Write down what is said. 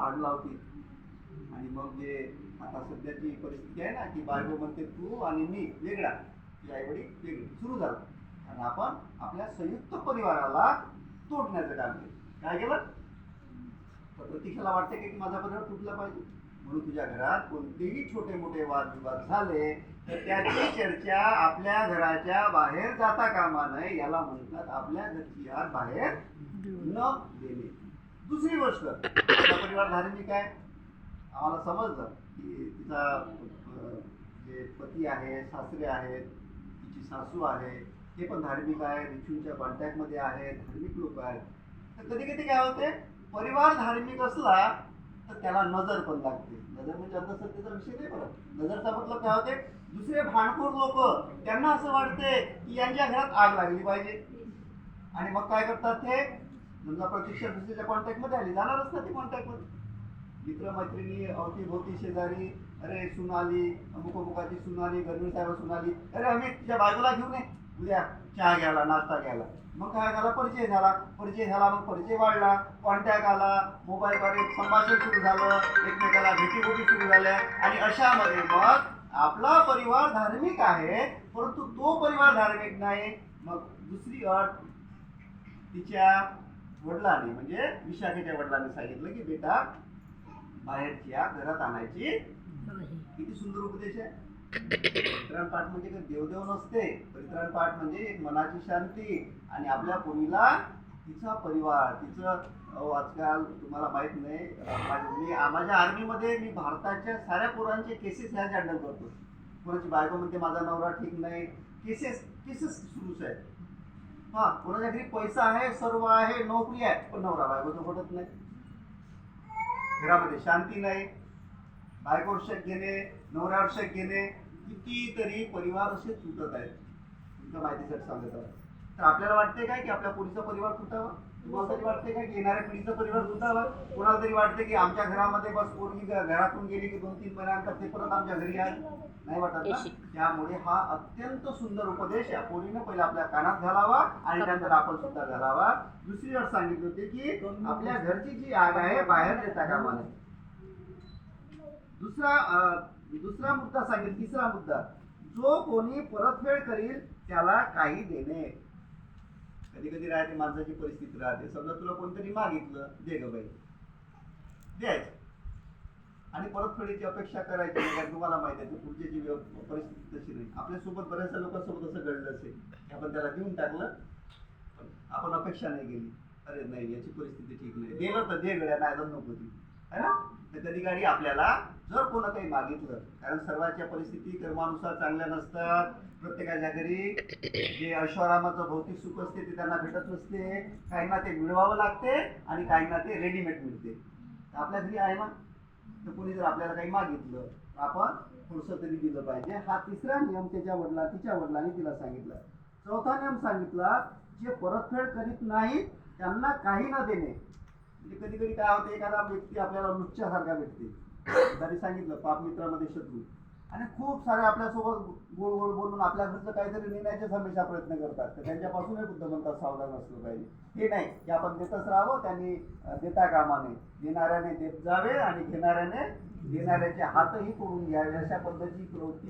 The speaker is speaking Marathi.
आग लावते आणि मग जे आता सध्याची परिस्थिती आहे ना की बायको म्हणते तू आणि मी वेगळा. ती आई वडील वेगळी. सुरू झालं. आणि आपण आपल्या संयुक्त परिवाराला तोडण्याचं काम केलं. काय केलं? तर प्रतीक्षाला वाटते की माझा परिवार तुटला पाहिजे. म्हणून तुझ्या घरात कोणतेही छोटे मोठे वादविवाद झाले तर त्याची चर्चा आपल्या घराच्या बाहेर जाता कामा नये याला म्हणतात आपल्या घरची आत बाहेर न देणे. दुसरी गोष्ट तिचा परिवार धार्मिक आहे आम्हाला समजलं की तिचा जे पती आहे सासरे आहेत तिची सासू आहे हे पण धार्मिक आहे रिचूंच्या कॉन्टॅक्टमध्ये आहेत धार्मिक लोक आहेत. तर कधी कधी काय होते परिवार धार्मिक असला तर त्याला नजर पण लागते. नजर म्हणजे अंधश्रद्धेचा विषय नाही बरं. नजरचा मतलब काय होते दुसरे भांडखोर लोक त्यांना असं वाटते की यांच्या घरात आग लागली पाहिजे. आणि मग काय करतात ते समजा प्रतीक्षा दुसऱ्याच्या कॉन्टॅक्टमध्ये आली. जाणारच ना ती कॉन्टॅक्टमध्ये मित्र मैत्रिणी अवतीभोवती शेजारी अरे सुनाली अमुक अमुकाची सुनाली गणवीर साहेब सुनाली अरे आम्ही तिच्या बाजूला घेऊन ये. उद्या चहा घ्यायला नाश्ता घ्यायला. मग काय झाला? परिचय झाला. परिचय झाला मग परिचय वाढला. कॉन्टॅक्ट आला. मोबाईलद्वारे संभाषण सुरू झालं. एकमेकाला भेटीगोटी सुरू झाल्या. आणि अशामध्ये मग आपला परिवार धार्मिक आहे परंतु तो परिवार धार्मिक नाही. मग दुसरी अट तिच्या वडिलांनी म्हणजे विशाखेच्या वडिलांनी सांगितलं की बेटा बाहेरच्या घरात आणायची किती सुंदर उपदेश आहे. परित्राण पाठ म्हणजे देवदेव नसते. परित्राण पाठ म्हणजे एक मनाची शांती आणि आपल्या पोरीला तिचा परिवार तिचं आजकाल तुम्हाला माहीत नाही मी माझ्या आर्मीमध्ये मी भारताच्या साऱ्या पोरांचे केसेस ह्या हँडल करतो कोणाची बायको म्हणते माझा नवरा ठीक नाही. केसेस केसेस सुरूच आहेत. हा कोणाच्या घरी पैसा आहे सर्व आहे नोकरी आहे पण नवरा बायको तो पटत नाही. घरामध्ये शांती नाही बायकोवर शक घेणे नवऱ्यावर शक घेणे कितीतरी परिवार असे तुटत आहेत. तुमच्या माहितीसाठी सांगत आहे. तर आपल्याला वाटते काय की आपल्या पोरीचा परिवार तुटावा? तुम्हाला तरी वाटते काय की येणाऱ्या पिढीचा परिवार तुटावा? कोणाला तरी वाटते की आमच्या घरामध्ये बस पोरगी घरातून गेली की दोन तीन महिन्यानंतर ते परत आमच्या घरी आहे नाही वाटत ना? त्यामुळे हा अत्यंत सुंदर उपदेश या पोरीनं पहिला आपल्या कानात घालावा आणि त्यानंतर आपण सुद्धा घालावा. दुसरी अट सांगितली होती की आपल्या घरची जी आग आहे बाहेर देता कामा नये. दुसरा दुसरा मुद्दा सांगेल तिसरा मुद्दा. जो कोणी परतफेड करील त्याला काही देणे. कधी कधी राहते माणसाची परिस्थिती राहते. समजा तुला कोणतरी मागितलं दे ग बाई. द्यायचं. आणि परतफेडीची अपेक्षा करायची कारण तुम्हाला माहिती आहे ती पुढची परिस्थिती तशी नाही. आपल्यासोबत बऱ्याचशा लोकांसोबत असं घडलं असेल की आपण त्याला देऊन टाकलं पण आपण अपेक्षा नाही केली. अरे नाही याची परिस्थिती ठीक नाही. दिलं तर दे गड्या नाही नको ती है ना? तर कधी आपल्याला जर कोणा काही मागितलं कारण सर्वांच्या परिस्थिती कर्मानुसार चांगल्या नसतात. प्रत्येकाच्या घरी जे ऐश्वरामाचं भौतिक सुख असते ते त्यांना भेटत नसते. काहींना ते मिळवावं लागते आणि काहींना ते रेडीमेड मिळते. आपल्या घरी आहे ना? तर कोणी जर आपल्याला काही मागितलं तर आपण थोडंसं तरी दिलं पाहिजे. हा तिसरा नियम त्याच्या वडिला तिच्या वडिलांनी तिला सांगितला. चौथा नियम सांगितला जे परतफेड करीत नाही त्यांना काही ना देणे. कधी कधी काय होते एखादा व्यक्ती आपल्याला लुच्च्यासारखा भेटते. त्यांनी सांगितलं पाप मित्रामध्ये शत्रू. आणि खूप सारे आपल्यासोबत गोड गोड बोलून आपल्याकडचं काहीतरी नेण्याचेच हमेशा प्रयत्न करतात. तर त्यांच्यापासूनही बुद्ध म्हणतात सावधान असलं पाहिजे. हे नाही की आपण देतच राहावं त्यांनी देता कामा नये देणाऱ्याने देत जावे आणि घेणाऱ्याने देणाऱ्याचे हातही करून घ्यावे. अशा पद्धतीची प्रवृत्ती